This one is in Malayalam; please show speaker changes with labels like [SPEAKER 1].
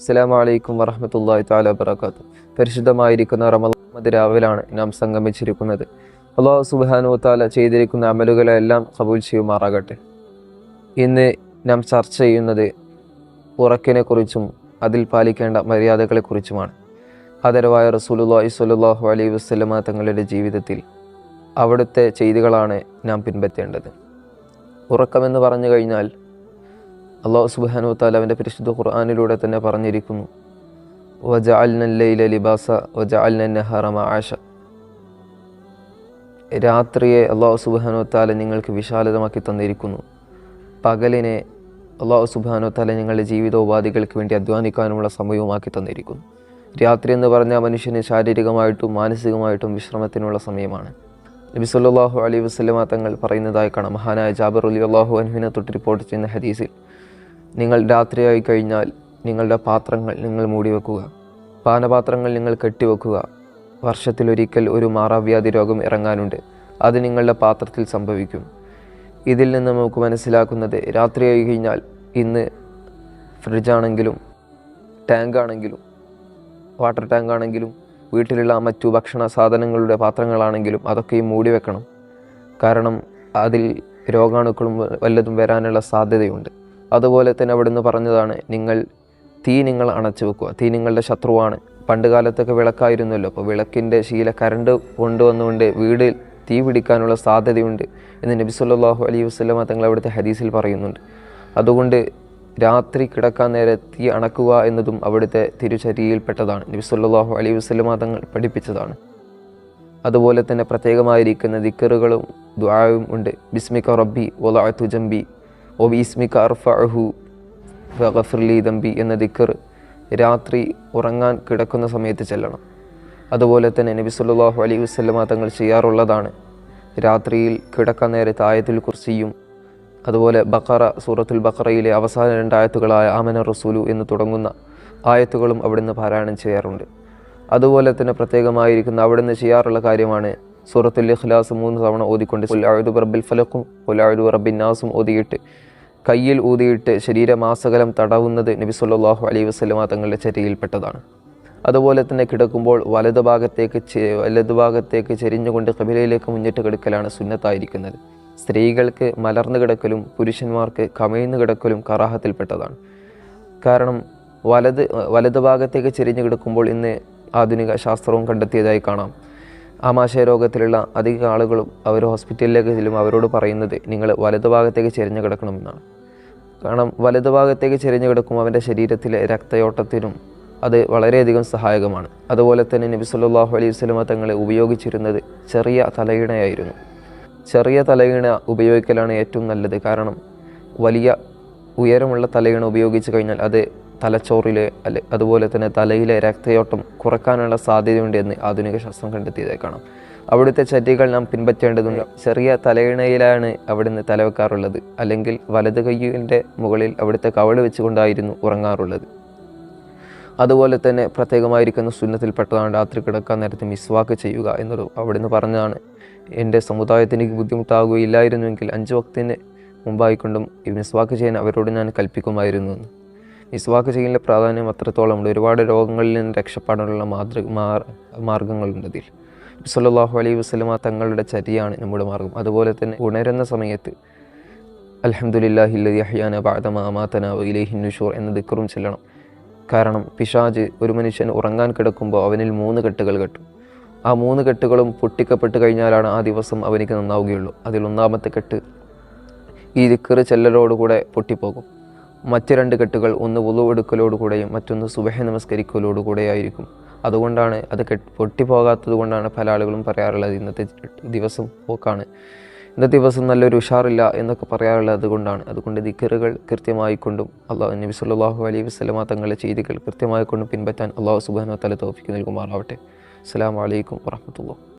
[SPEAKER 1] അസ്സലാമു വലൈക്കും വറഹമത്തല്ലാഹി താല വബറകാതുഹു. പരിശുദ്ധമായിരിക്കുന്ന റമദ് രാവിലാണ് നാം സംഗമിച്ചിരിക്കുന്നത്. അള്ളാഹു സുബാനു താല ചെയ്തിരിക്കുന്ന അമലുകളെല്ലാം കബൂൽ ചെയ്യുമാറാകട്ടെ. ഇന്ന് നാം ചർച്ച ചെയ്യുന്നത് ഉറക്കിനെ കുറിച്ചും അതിൽ പാലിക്കേണ്ട മര്യാദകളെക്കുറിച്ചുമാണ് ആദരവായ റസൂലുല്ലാഹി സ്വല്ലല്ലാഹു അലൈഹി വസ്ലമ തങ്ങളുടെ ജീവിതത്തിൽ അവിടുത്തെ ചെയ്തികളാണ് നാം പിൻപറ്റേണ്ടത്. ഉറക്കമെന്ന് പറഞ്ഞു കഴിഞ്ഞാൽ അള്ളാഹു സുബാനു താല അവന്റെ പരിശുദ്ധ ഖുർആാനിലൂടെ തന്നെ പറഞ്ഞിരിക്കുന്നു. വജഅൽനല്ലൈല ലിബാസ വജഅൽനഹറ ആശ രാത്രിയെ അള്ളാഹു സുബാനു താല നിങ്ങൾക്ക് വിശാലതമാക്കി തന്നിരിക്കുന്നു. പകലിനെ അള്ളാഹു സുബാനു താല നിങ്ങളുടെ ജീവിതോപാധികൾക്ക് വേണ്ടി അധ്വാനിക്കാനുമുള്ള സമയവുമാക്കി തന്നിരിക്കുന്നു. രാത്രി എന്ന് പറഞ്ഞാൽ മനുഷ്യന് ശാരീരികമായിട്ടും മാനസികമായിട്ടും വിശ്രമത്തിനുള്ള സമയമാണ്. നബി സല്ലല്ലാഹു അലൈഹി വസല്ലമ തങ്ങൾ പറയുന്നതായി കാണാം. മഹാനായ ജാബിർ അലി അള്ളാഹു അനുവിനെ തൊട്ട് റിപ്പോർട്ട് ചെയ്യുന്ന ഹദീസിൽ നിങ്ങൾ രാത്രിയായി കഴിഞ്ഞാൽ നിങ്ങളുടെ പാത്രങ്ങൾ നിങ്ങൾ മൂടി വെക്കുക പാനപാത്രങ്ങൾ നിങ്ങൾ കെട്ടിവെക്കുക. വർഷത്തിലൊരിക്കൽ ഒരു മാറാവ്യാധി രോഗം ഇറങ്ങാനുണ്ട്. അത് നിങ്ങളുടെ പാത്രത്തിൽ സംഭവിക്കും. ഇതിൽ നിന്ന് നമുക്ക് മനസ്സിലാക്കുന്നത് രാത്രിയായി കഴിഞ്ഞാൽ ഇന്ന് ഫ്രിഡ്ജാണെങ്കിലും ടാങ്കാണെങ്കിലും വാട്ടർ ടാങ്ക് ആണെങ്കിലും വീട്ടിലുള്ള മറ്റു ഭക്ഷണ സാധനങ്ങളുടെ പാത്രങ്ങളാണെങ്കിലും അതൊക്കെയും മൂടി വെക്കണം കാരണം അതിൽ രോഗാണുക്കളും വല്ലതും വരാനുള്ള സാധ്യതയുണ്ട്. അതുപോലെ തന്നെ അവിടുന്ന് പറഞ്ഞതാണ് നിങ്ങൾ തീ നിങ്ങൾ അണച്ചു വെക്കുക. തീ നിങ്ങളുടെ ശത്രുവാണ്. പണ്ട് കാലത്തൊക്കെ വിളക്കായിരുന്നല്ലോ. അപ്പോൾ വിളക്കിന്റെ ശീല കരണ്ട് കൊണ്ടുവന്നുകൊണ്ട് വീടിൽ തീ പിടിക്കാനുള്ള സാധ്യതയുണ്ട് എന്ന് നബി സല്ലല്ലാഹു അലൈഹി വസ്ലമ തങ്ങൾ അവിടുത്തെ ഹദീസിൽ പറയുന്നുണ്ട്. അതുകൊണ്ട് രാത്രി കിടക്കാൻ നേരെ തീ അണക്കുക എന്നതും അവിടുത്തെ തിരുചര്യയിൽപ്പെട്ടതാണ്. നബി സല്ലല്ലാഹു അലൈഹി വസ്ലമ തങ്ങൾ പഠിപ്പിച്ചതാണ്. അതുപോലെ തന്നെ പ്രത്യേകമായിരിക്കുന്ന ദിക്കറുകളും ദ്വായവും ഉണ്ട്. ബിസ്മിക റബ്ബി ഒലാ ജംബി ഒ ബിസ്മിക ദംബി എന്ന ദിക്കർ രാത്രി ഉറങ്ങാൻ കിടക്കുന്ന സമയത്ത് ചെല്ലണം. അതുപോലെ തന്നെ നബി സല്ലാഹു അലൈഹി വസ്ലമ തങ്ങൾ ചെയ്യാറുള്ളതാണ്. രാത്രിയിൽ കിടക്കാൻ നേരത്തെ ആയത്തിൽ കുർസിയും അതുപോലെ ബക്കറ സൂറത്തുൽ ബക്കറയിലെ അവസാന രണ്ടായത്തുകളായ ആമന റസൂലു എന്ന് തുടങ്ങുന്ന ആയത്തുകളും അവിടുന്ന് പാരായണം ചെയ്യാറുണ്ട്. അതുപോലെ തന്നെ പ്രത്യേകമായിരിക്കുന്ന അവിടുന്ന് ചെയ്യാറുള്ള കാര്യമാണ് സൂറത്തുൽ ഇഖ്ലാസ് മൂന്ന് തവണ ഓതിക്കൊണ്ട് ഉലായുദ് റബ്ബിൽ ഫലക്കും ഉലായുദ് റബ്ബിൻ നാസും ഓതിയിട്ട് കയ്യിൽ ഊതിയിട്ട് ശരീരമാസകലം തടവുന്നത് നബി സല്ലല്ലാഹു അലൈഹി വസല്ലമ തങ്ങളുടെ ചരിയിൽപ്പെട്ടതാണ്. അതുപോലെ തന്നെ കിടക്കുമ്പോൾ വലതു ഭാഗത്തേക്ക് ചെ- വലതു ഭാഗത്തേക്ക് ചെരിഞ്ഞുകൊണ്ട് കബിലയിലേക്ക് മുന്നിട്ട് കിടക്കലാണ് സുന്നത്തായിരിക്കുന്നത്. സ്ത്രീകൾക്ക് മലർന്നു കിടക്കലും പുരുഷന്മാർക്ക് കമഴ്ന്നു കിടക്കലും കറാഹത്തിൽപ്പെട്ടതാണ്. കാരണം വലത് വലതു ഭാഗത്തേക്ക് ചെരിഞ്ഞു കിടക്കുമ്പോൾ ഇന്ന് ആധുനിക ശാസ്ത്രവും കണ്ടെത്തിയതായി കാണാം. ആമാശയ രോഗത്തിലുള്ള അധിക ആളുകളും അവർ ഹോസ്പിറ്റലിലേക്ക് ചെല്ലും അവരോട് പറയുന്നത് നിങ്ങൾ വലതു ഭാഗത്തേക്ക് ചെരിഞ്ഞു കിടക്കണമെന്നാണ്. കാരണം വലതു ഭാഗത്തേക്ക് ചെരിഞ്ഞു കിടക്കുമ്പോൾ അവന്റെ ശരീരത്തിലെ രക്തയോട്ടത്തിനും അത് വളരെയധികം സഹായകമാണ്. അതുപോലെ തന്നെ നബി സല്ലല്ലാഹു അലൈഹി വസല്ലമ തങ്ങളെ ഉപയോഗിച്ചിരുന്നത് ചെറിയ തലയിണയായിരുന്നു. ചെറിയ തലയിണ ഉപയോഗിക്കലാണ് ഏറ്റവും നല്ലത്. കാരണം വലിയ ഉയരമുള്ള തലയിണ ഉപയോഗിച്ച് കഴിഞ്ഞാൽ അത് തലച്ചോറിലെ അല്ലെ അതുപോലെ തന്നെ തലയിലെ രക്തയോട്ടം കുറക്കാനുള്ള സാധ്യതയുണ്ട് എന്ന് ആധുനിക ശാസ്ത്രം കണ്ടെത്തിയതായി കാണാം അവിടുത്തെ ചര്യകൾ നാം പിൻപറ്റേണ്ടതുണ്ട്. ചെറിയ തലയിണയിലാണ് അവിടുന്ന് തലവെക്കാറുള്ളത്. അല്ലെങ്കിൽ വലത് കൈയിന്റെ മുകളിൽ അവിടുത്തെ കവൾ വെച്ചുകൊണ്ടായിരുന്നു ഉറങ്ങാറുള്ളത്. അതുപോലെ തന്നെ പ്രത്യേകമായിരിക്കുന്ന സുന്നത്തിൽപ്പെട്ടതാണ് രാത്രി കിടക്കാൻ നേരത്തെ മിസ്വാക്ക് ചെയ്യുക എന്നത് അവിടുന്ന് പറഞ്ഞതാണ്. എന്റെ സമുദായത്തിന് ബുദ്ധിമുട്ടാകുകയില്ലായിരുന്നുവെങ്കിൽ അഞ്ച് വക്തിന് മുമ്പായിക്കൊണ്ടും ഈ മിസ്വാക്ക് ചെയ്യാൻ അവരോട് ഞാൻ കൽപ്പിക്കുമായിരുന്നു എന്ന്. മിസ്വാക്ക് ചെയ്യലിന്റെ പ്രാധാന്യം അത്രത്തോളം ഉണ്ട്. ഒരുപാട് രോഗങ്ങളിൽ നിന്ന് രക്ഷപ്പെടാനുള്ള മാതൃ മാർ മാർഗങ്ങളുണ്ട് അതിൽ. സല്ലല്ലാഹു അലൈഹി വസല്ലമ തങ്ങളുടെ ചരിയാണ് നമ്മുടെ മാർഗം. അതുപോലെ തന്നെ ഉണരുന്ന സമയത്ത് അൽഹംദുലില്ലാഹില്ലദി അഹ്യാന ബഅദ മാ അമാതന വ ഇലൈഹി എന്ന ദിക്കറും ചെല്ലണം. കാരണം പിശാജ് ഒരു മനുഷ്യൻ ഉറങ്ങാൻ കിടക്കുമ്പോൾ അവനിൽ മൂന്ന് കെട്ടുകൾ കെട്ടും. ആ മൂന്ന് കെട്ടുകളും പൊട്ടിക്കപ്പെട്ട് കഴിഞ്ഞാലാണ് ആ ദിവസം അവനിക്ക് നന്നാവുകയുള്ളൂ. അതിൽ ഒന്നാമത്തെ കെട്ട് ഈ ദിക്കറ് ചെല്ലലോടുകൂടെ പൊട്ടിപ്പോകും. മറ്റ് രണ്ട് കെട്ടുകൾ ഒന്ന് വുളു എടുക്കലോടുകൂടെയും മറ്റൊന്ന് സുബഹ നമസ്കരിക്കലോടുകൂടെയായിരിക്കും. അതുകൊണ്ടാണ് അത് കെട്ട് പൊട്ടിപ്പോകാത്തത് കൊണ്ടാണ് പല ആളുകളും പറയാറുള്ളത് ഇന്നത്തെ ദിവസം പോക്കാണ്. ഇന്നത്തെ ദിവസം നല്ലൊരു ഉഷാറില്ല എന്നൊക്കെ പറയാറുള്ളത് അതുകൊണ്ടാണ്. അതുകൊണ്ട് ദിക്കറുകൾ കൃത്യമായിക്കൊണ്ടും അള്ളാഹു നബി സല്ലല്ലാഹു അലൈഹി വസ്ലമ തങ്ങളുടെ ചെയ്തികൾ കൃത്യമായിക്കൊണ്ടും പിൻപറ്റാൻ അള്ളാഹു സുബ്ഹാനഹു തല തോഫിക്ക് നൽകുമാറാവട്ടെ. അസ്സാം വലൈക്കും വറഹ്മത്തുള്ളാഹി